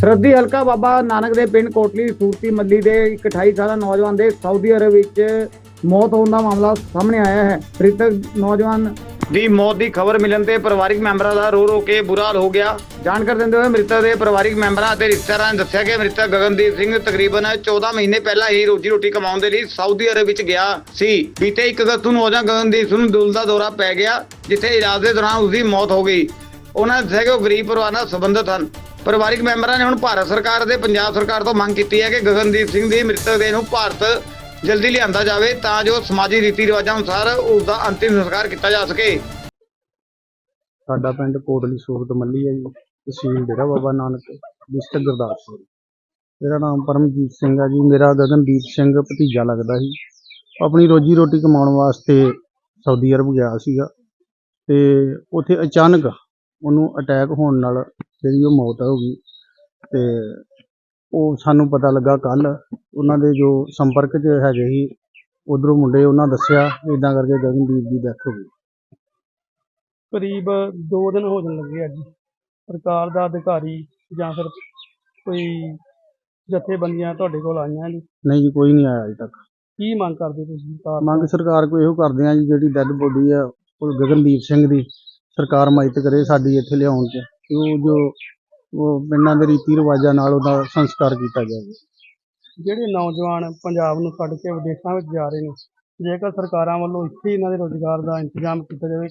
ਸਰਦੀ ਹਲਕਾ ਬਾਬਾ ਨਾਨਕ ਦੇ ਪਿੰਡ ਕੋਟਲੀ, ਸੂਰਤੀ ਮੱਲੀ ਦੇ ਇੱਕ 28 ਸਾਲਾ ਨੌਜਵਾਨ ਦੇ ਸਾਊਦੀ ਅਰਬ ਵਿੱਚ ਮੌਤ ਹੋਣ ਦਾ ਮਾਮਲਾ ਸਾਹਮਣੇ ਆਇਆ ਹੈ। ਮ੍ਰਿਤਕ ਨੌਜਵਾਨ ਦੀ ਮੌਤ ਦੀ ਖਬਰ ਮਿਲਣ ਤੇ ਪਰਿਵਾਰਿਕ ਮੈਂਬਰਾਂ ਦਾ ਰੋ ਰੋ ਕੇ ਬੁਰਾ ਹਾਲ ਹੋ ਗਿਆ। ਜਾਣਕਾਰੀ ਦਿੰਦੇ ਹੋਏ ਮ੍ਰਿਤਕ ਦੇ ਪਰਿਵਾਰਿਕ ਮੈਂਬਰਾਂ ਅਤੇ ਰਿਸ਼ਤੇਦਾਰਾਂ ਨੇ ਦੱਸਿਆ ਕਿ ਮ੍ਰਿਤਕ ਗਗਨਦੀਪ ਸਿੰਘ ਤਕਰੀਬਨ 14 ਮਹੀਨੇ ਪਹਿਲਾਂ ਹੀ ਰੋਜੀ ਰੋਟੀ ਕਮਾਉਣ ਦੇ ਲਈ ਸਾਊਦੀ ਅਰਬ ਵਿੱਚ ਗਿਆ ਸੀ। ਬੀਤੇ 1 ਅਗਸਤ ਨੂੰ ਨੌਜਵਾਨ ਗਗਨਦੀਪ ਸਿੰਘ ਨੂੰ ਦਿਲ ਦਾ ਦੌਰਾ ਪੈ ਗਿਆ, ਜਿੱਥੇ ਇਲਾਜ ਦੇ ਦੌਰਾਨ ਉਸ ਦੀ ਮੌਤ ਹੋ ਗਈ। ਉਹਨਾਂ ਨੇ ਦੱਸਿਆ ਕਿ ਉਹ ਗਰੀਬ ਪਰਿਵਾਰ ਨਾਲ ਸੰਬੰਧਿਤ ਹਨ। ਪਰਿਵਾਰਿਕ ਮੈਂਬਰਾਂ ਨੇ ਹੁਣ ਭਾਰਤ ਸਰਕਾਰ ਅਤੇ ਪੰਜਾਬ ਸਰਕਾਰ ਤੋਂ ਮੰਗ ਕੀਤੀ ਹੈ ਕਿ ਗਗਨਦੀਪ ਸਿੰਘ ਦੀ ਮ੍ਰਿਤਕ ਦੇਹ ਨੂੰ ਭਾਰਤ ਜਲਦੀ ਲਿਆਂਦਾ ਜਾਵੇ ਤਾਂ ਜੋ ਸਮਾਜੀ ਰੀਤੀ ਰਿਵਾਜਾਂ ਅਨੁਸਾਰ ਉਸ ਦਾ ਅੰਤਿਮ ਸੰਸਕਾਰ ਕੀਤਾ ਜਾ ਸਕੇ। ਸਾਡਾ ਪਿੰਡ ਕੋਟਲੀ ਸੂਰਤ ਮੱਲੀ ਹੈ ਜੀ, ਤਹਿਸੀਲ ਡੇਰਾ ਬਾਬਾ ਨਾਨਕ, ਡਿਸਟ੍ਰਿਕਟ ਗੁਰਦਾਸਪੁਰ। ਮੇਰਾ ਨਾਮ ਪਰਮਜੀਤ ਸਿੰਘ ਹੈ ਜੀ, ਮੇਰਾ ਗਗਨਦੀਪ ਸਿੰਘ ਭਤੀਜਾ ਲੱਗਦਾ ਸੀ। ਆਪਣੀ ਰੋਜੀ ਰੋਟੀ ਕਮਾਉਣ ਵਾਸਤੇ ਸਾਊਦੀ ਅਰਬ ਗਿਆ ਸੀਗਾ ਤੇ ਉੱਥੇ ਅਚਾਨਕ ਉਹਨੂੰ ਅਟੈਕ ਹੋਣ ਨਾਲ ਜਿਹੜੀ ਉਹ ਮੌਤ ਹੋ ਗਈ ਤੇ ਉਹ ਸਾਨੂੰ ਪਤਾ ਲੱਗਾ ਕੱਲ ਉਹਨਾਂ ਦੇ ਜੋ ਸੰਪਰਕ 'ਚ ਹੈਗੇ ਸੀ ਉਧਰੋਂ ਮੁੰਡੇ ਉਹਨਾਂ ਦੱਸਿਆ ਇਦਾਂ ਕਰਕੇ ਗਗਨਦੀਪ ਦੀ ਡੈਥ ਹੋ ਗਈ। ਕਰੀਬ 2 ਦਿਨ ਹੋ ਜਾਣ ਲੱਗੇ ਅੱਜ। ਸਰਕਾਰ ਦਾ ਅਧਿਕਾਰੀ ਜਾਂ ਫਿਰ ਕੋਈ ਜਥੇਬੰਦੀਆਂ ਤੁਹਾਡੇ ਕੋਲ ਆਈਆਂ ਜੀ? ਨਹੀਂ ਜੀ ਕੋਈ ਨਹੀਂ ਆਇਆ ਅਜੇ ਤੱਕ। ਕੀ ਮੰਗ ਕਰਦੇ ਤੁਸੀਂ ਸਰਕਾਰ? ਮੰਗ ਸਰਕਾਰ ਕੋਲ ਇਹੋ ਕਰਦੇ ਆ ਜੀ ਜਿਹੜੀ ਡੈੱਡ ਬੋਡੀ ਆ ਉਹ ਗਗਨਦੀਪ ਸਿੰਘ ਦੀ ਸਰਕਾਰ ਮਦਦ ਕਰੇ ਸਾਡੀ ਇੱਥੇ ਲਿਆਉਣ 'ਚ। ਕਿ ਉਹ ਜੋ ਉਹ ਪਿੰਡਾਂ ਦੇ ਰੀਤੀ ਰਿਵਾਜਾਂ ਨਾਲ ਉਹਦਾ ਸੰਸਕਾਰ ਕੀਤਾ ਜਾਵੇ ਜਿਹੜੇ ਨੌਜਵਾਨ ਪੰਜਾਬ ਨੂੰ ਛੱਡ ਕੇ ਵਿਦੇਸ਼ਾਂ ਵਿੱਚ ਜਾ ਰਹੇ ਨੇ ਜੇਕਰ ਸਰਕਾਰਾਂ ਵੱਲੋਂ ਇੱਥੇ ਇਹਨਾਂ ਦੇ ਰੋਜ਼ਗਾਰ ਦਾ ਇੰਤਜ਼ਾਮ ਕੀਤਾ ਜਾਵੇ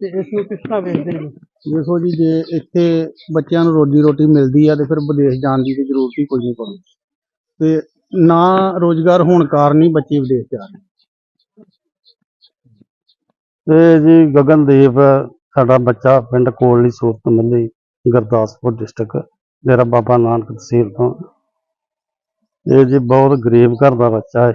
ਤੇ ਇਸ ਨੂੰ ਕਿਸ ਤਰ੍ਹਾਂ ਵੇਖਦੇ ਨੇ? ਦੇਖੋ ਜੀ ਜੇ ਇੱਥੇ ਬੱਚਿਆਂ ਨੂੰ ਰੋਜੀ ਰੋਟੀ ਮਿਲਦੀ ਆ ਤੇ ਫਿਰ ਵਿਦੇਸ਼ ਜਾਣ ਦੀ ਤੇ ਜ਼ਰੂਰਤ ਹੀ ਕੋਈ ਨਹੀਂ ਪਊਗੀ ਤੇ ਨਾ ਰੋਜ਼ਗਾਰ ਹੋਣ ਕਾਰਨ ਹੀ ਬੱਚੇ ਵਿਦੇਸ਼ ਜਾ ਰਹੇ ਇਹ ਜੀ ਗਗਨਦੀਪ ਸਾਡਾ ਬੱਚਾ ਪਿੰਡ ਕੋਟਲੀ ਸੂਰਤ ਮੱਲੀ, ਗੁਰਦਾਸਪੁਰ ਡਿਸਟ੍ਰਿਕਟ ਮੇਰਾ ਬਾਬਾ ਨਾਨਕ ਤਹਿਸੀਲ ਤੋਂ। ਇਹ ਜੀ ਬਹੁਤ ਗਰੀਬ ਘਰ ਦਾ ਬੱਚਾ ਹੈ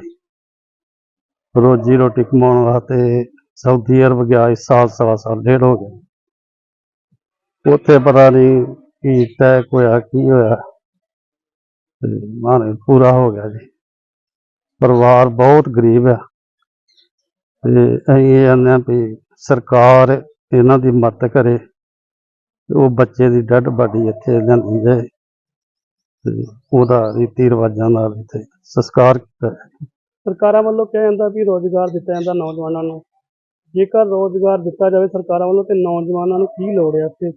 ਰੋਜੀ ਰੋਟੀ ਕਮਾਉਣ ਵਾਸਤੇ ਸਾਊਦੀ ਅਰਬ ਗਿਆ ਇਸ ਸਾਲ ਸਵਾ ਸਾਲ ਡੇਢ ਹੋ ਗਿਆ। ਉੱਥੇ ਪਤਾ ਨਹੀਂ ਕੀ ਤੈਅ ਹੋਇਆ, ਕੀ ਹੋਇਆ। ਤੇ ਮਾਰੇ ਪੂਰਾ ਹੋ ਗਿਆ ਜੀ। ਪਰਿਵਾਰ ਬਹੁਤ ਗਰੀਬ ਆ। ਤੇ ਅਸੀਂ ਇਹ ਆਨੇ ਆ ਵੀ ਸਰਕਾਰ ਇਹਨਾਂ ਦੀ ਮਦਦ ਕਰੇ ਉਹ ਬੱਚੇ ਦੀ ਡੈਡ ਬਾਡੀ ਇੱਥੇ ਲਿਆਂਦੀ ਜਾਏ ਤੇ ਉਹਦਾ ਰੀਤੀ ਰਿਵਾਜਾਂ ਨਾਲ ਇੱਥੇ ਸੰਸਕਾਰ ਕੀਤਾ ਜਾਏ। ਸਰਕਾਰਾਂ ਵੱਲੋਂ ਕਿਹਾ ਜਾਂਦਾ ਵੀ ਰੋਜ਼ਗਾਰ ਦਿੱਤਾ ਜਾਂਦਾ ਨੌਜਵਾਨਾਂ ਨੂੰ। ਜੇਕਰ ਰੋਜ਼ਗਾਰ ਦਿੱਤਾ ਜਾਵੇ ਸਰਕਾਰਾਂ ਵੱਲੋਂ ਤੇ ਨੌਜਵਾਨਾਂ ਨੂੰ ਕੀ ਲੋੜ ਹੈ ਇੱਥੇ?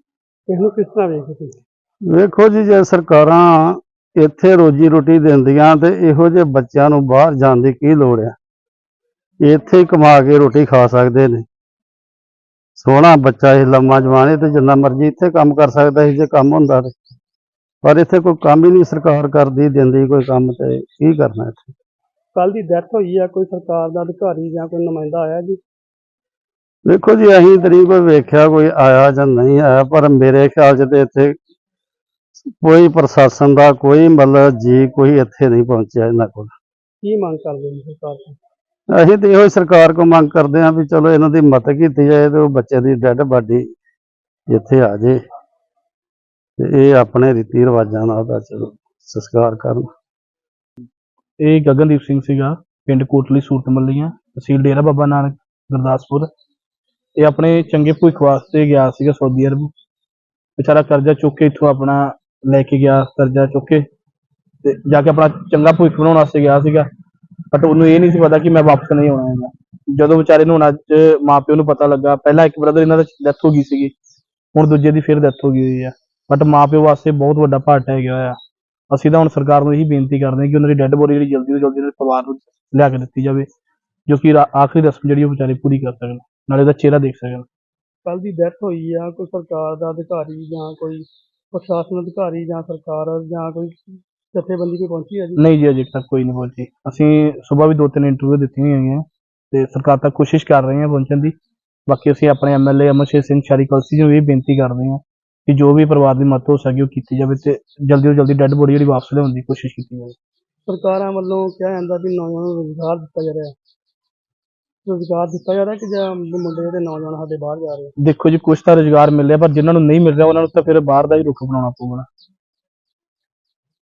ਇਸ ਨੂੰ ਕਿਸ ਤਰ੍ਹਾਂ ਵੇਖਦੇ ਤੁਸੀਂ? ਵੇਖੋ ਜੀ ਜੇ ਸਰਕਾਰਾਂ ਇੱਥੇ ਰੋਜੀ ਰੋਟੀ ਦਿੰਦੀਆਂ ਤੇ ਇਹੋ ਜਿਹੇ ਬੱਚਿਆਂ ਨੂੰ ਬਾਹਰ ਜਾਣ ਦੀ ਕੀ ਲੋੜ ਆ ਇੱਥੇ ਹੀ ਕਮਾ ਕੇ ਰੋਟੀ ਖਾ ਸਕਦੇ ਨੇ। ਸੋਹਣਾ ਬੱਚਾ ਇਹ ਲੰਮਾ ਜਵਾਨ ਤੇ ਜਿੰਨਾ ਮਰਜ਼ੀ ਇੱਥੇ ਕੰਮ ਕਰ ਸਕਦਾ ਸੀ ਜੇ ਕੰਮ ਹੁੰਦਾ ਤੇ। ਪਰ ਇੱਥੇ ਕੋਈ ਕੰਮ ਹੀ ਨਹੀਂ ਸਰਕਾਰ ਕਰਦੀ ਦਿੰਦੀ ਕੋਈ ਕੰਮ ਤੇ ਕੀ ਕਰਨਾ ਇੱਥੇ? ਕੱਲ ਦੀ ਡੈਥ ਹੋਈ ਆ ਕੋਈ ਸਰਕਾਰ ਦਾ ਅਧਿਕਾਰੀ ਜਾਂ ਕੋਈ ਨੁਮਾਇੰਦਾ ਆਇਆ ਜੀ? ਵੇਖੋ ਜੀ ਅਸੀਂ ਕੋਈ ਵੇਖਿਆ ਕੋਈ ਆਇਆ ਜਾਂ ਨਹੀਂ ਆਇਆ ਪਰ ਮੇਰੇ ਖਿਆਲ 'ਚ ਤੇ ਇੱਥੇ ਕੋਈ ਪ੍ਰਸ਼ਾਸਨ ਦਾ ਕੋਈ ਮਤਲਬ ਜੀ ਕੋਈ ਇੱਥੇ ਨਹੀਂ ਪਹੁੰਚਿਆ ਇਹਨਾਂ ਕੋਲ। ਕੀ ਮੰਗ ਕਰਦੇ ਨੇ ਸਰਕਾਰ ਤੋਂ? ਅਸੀਂ ਤੇ ਇਹੋ ਹੀ ਸਰਕਾਰ ਕੋ ਮੰਗ ਕਰਦੇ ਹਾਂ ਵੀ ਚਲੋ ਇਹਨਾਂ ਦੀ ਮਦਦ ਕੀਤੀ ਜਾਏ ਤੇ ਉਹ ਬੱਚੇ ਦੀ ਡੈਡ ਬਾਡੀ ਇੱਥੇ ਆ ਜੇ। ਤੇ ਇਹ ਆਪਣੇ ਰੀਤੀ ਰਿਵਾਜਾਂ ਨਾਲ ਦਾ ਚਲੋ ਸੰਸਕਾਰ ਕਰਨ। ਇਹ ਗਗਨਦੀਪ ਸਿੰਘ ਸੀਗਾ, ਪਿੰਡ ਕੋਟਲੀ ਸੂਰਤ ਮੱਲੀਆਂ, ਤਹਿਸੀਲ ਡੇਰਾ ਬਾਬਾ ਨਾਨਕ, ਗੁਰਦਾਸਪੁਰ। ਇਹ ਆਪਣੇ ਚੰਗੇ ਭਵਿੱਖ ਵਾਸਤੇ ਗਿਆ ਸੀਗਾ ਸਾਊਦੀ ਅਰਬ। ਵਿਚਾਰਾ ਕਰਜ਼ਾ ਚੁੱਕ ਕੇ ਇੱਥੋਂ ਆਪਣਾ ਲੈ ਕੇ ਗਿਆ, ਕਰਜ਼ਾ ਚੁੱਕ ਕੇ, ਤੇ ਜਾ ਕੇ ਆਪਣਾ ਚੰਗਾ ਭਵਿੱਖ ਬਣਾਉਣ ਵਾਸਤੇ ਗਿਆ ਸੀਗਾ। ਬਟ ਉਹਨੂੰ ਇਹ ਨਹੀਂ ਸੀ ਪਤਾ ਕਿ ਮੈਂ ਵਾਪਸ ਨਹੀਂ ਆਉਣਾ ਹੈਗਾ। ਜਦੋਂ ਵਿਚਾਰੇ ਨੂੰ ਹੁਣ ਅੱਜ ਮਾਪਿਓ ਨੂੰ ਪਤਾ ਲੱਗਾ, ਪਹਿਲਾਂ ਇੱਕ ਬ੍ਰਦਰ ਇਹਨਾਂ ਦਾ ਡੈਥ ਹੋ ਗਈ ਸੀਗੀ, ਹੁਣ ਦੂਜੇ ਦੀ ਫਿਰ ਡੈਥ ਹੋ ਗਈ ਹੋਈ ਆ। ਬਟ ਮਾਪਿਓ ਵਾਸਤੇ ਬਹੁਤ ਵੱਡਾ ਭਾਟ ਹੈ ਗਿਆ ਹੋਇਆ ਅਸੀਂ ਤਾਂ ਹੁਣ ਸਰਕਾਰ ਨੂੰ ਇਹੀ ਬੇਨਤੀ ਕਰਦੇ ਹਾਂ ਕਿ ਉਹਨਾਂ ਦੀ ਡੈੱਡ ਬੋਡੀ ਜਿਹੜੀ ਜਲਦੀ ਤੋਂ ਜਲਦੀ ਉਹਨਾਂ ਦੇ ਪਰਿਵਾਰ ਨੂੰ ਲਿਆ ਕੇ ਦਿੱਤੀ ਜਾਵੇ, ਜੋ ਕਿ ਆਖਰੀ ਰਸਮ ਜਿਹੜੀ ਉਹ ਵਿਚਾਰੇ ਪੂਰੀ ਕਰ ਸਕਣ, ਨਾਲੇ ਦਾ ਚਿਹਰਾ ਦੇਖ ਸਕਣ। ਕੱਲ ਦੀ ਡੈਥ ਹੋਈ ਆ, ਕੋਈ ਸਰਕਾਰ ਦਾ ਅਧਿਕਾਰੀ ਜਾਂ ਕੋਈ ਪ੍ਰਸ਼ਾਸਨ ਅਧਿਕਾਰੀ ਜਾਂ ਸਰਕਾਰ ਜਾਂ ਕੋਈ ਜਥੇਬੰਦੀ ਕੋਈ ਪਹੁੰਚੀ ਹੈ ਜੀ? ਨਹੀਂ ਜੀ ਅਜੇ ਤੱਕ ਕੋਈ ਨਹੀਂ ਪਹੁੰਚੀ। ਅਸੀਂ ਸਵੇਰ ਵੀ ਦੋ ਤਿੰਨ ਇੰਟਰਵਿਊ ਦਿੱਤੀਆਂ ਹੋਈਆਂ ਤੇ ਸਰਕਾਰ ਤੱਕ ਕੋਸ਼ਿਸ਼ ਕਰ ਰਹੇ ਹਾਂ ਪਹੁੰਚਣ ਦੀ। ਬਾਕੀ ਅਸੀਂ ਆਪਣੇ ਐਮਐਲਏ ਅਮਰਸ਼ੇਰ ਸਿੰਘ ਸ਼ਾਰੀ ਕਲਸੀ ਨੂੰ ਵੀ ਬੇਨਤੀ ਕਰਦੇ ਹਾਂ ਕਿ ਜੋ ਵੀ ਪਰਿਵਾਰ ਦੀ ਮਦਦ ਹੋ ਸਕੇ ਉਹ ਕੀਤੀ ਜਾਵੇ ਤੇ ਜਲਦੀ ਤੋਂ ਜਲਦੀ ਡੈੱਡ ਬੋਡੀ ਜਿਹੜੀ ਵਾਪਸ ਲਿਆਉਣ ਦੀ ਕੋਸ਼ਿਸ਼ ਕੀਤੀ ਜਾਵੇ। ਸਰਕਾਰਾਂ ਵੱਲੋਂ ਕਿਹਾ ਜਾਂਦਾ ਵੀ ਨੌਜਵਾਨਾਂ ਨੂੰ ਰੋਜ਼ਗਾਰ ਦਿੱਤਾ ਜਾ ਰਿਹਾ ਹੈ। ਰੋਜ਼ਗਾਰ ਦਿੱਤਾ ਜਾ ਰਿਹਾ ਕਿ ਜਾਂ ਮੁੰਡੇ ਤੇ ਨੌਜਵਾਨ ਸਾਡੇ ਬਾਹਰ ਜਾ ਰਹੇ? ਦੇਖੋ ਜੀ ਕੁਛ ਤਾਂ ਰੁਜ਼ਗਾਰ ਮਿਲ ਰਿਹਾ ਪਰ ਜਿਨ੍ਹਾਂ ਨੂੰ ਨਹੀਂ ਮਿਲ ਰਿਹਾ ਉਹਨਾਂ ਨੂੰ ਤਾਂ ਫਿਰ ਬਾਹਰ ਦਾ ਹੀ ਰੁੱਖ ਬਣਾਉਣਾ ਪਊਗਾ।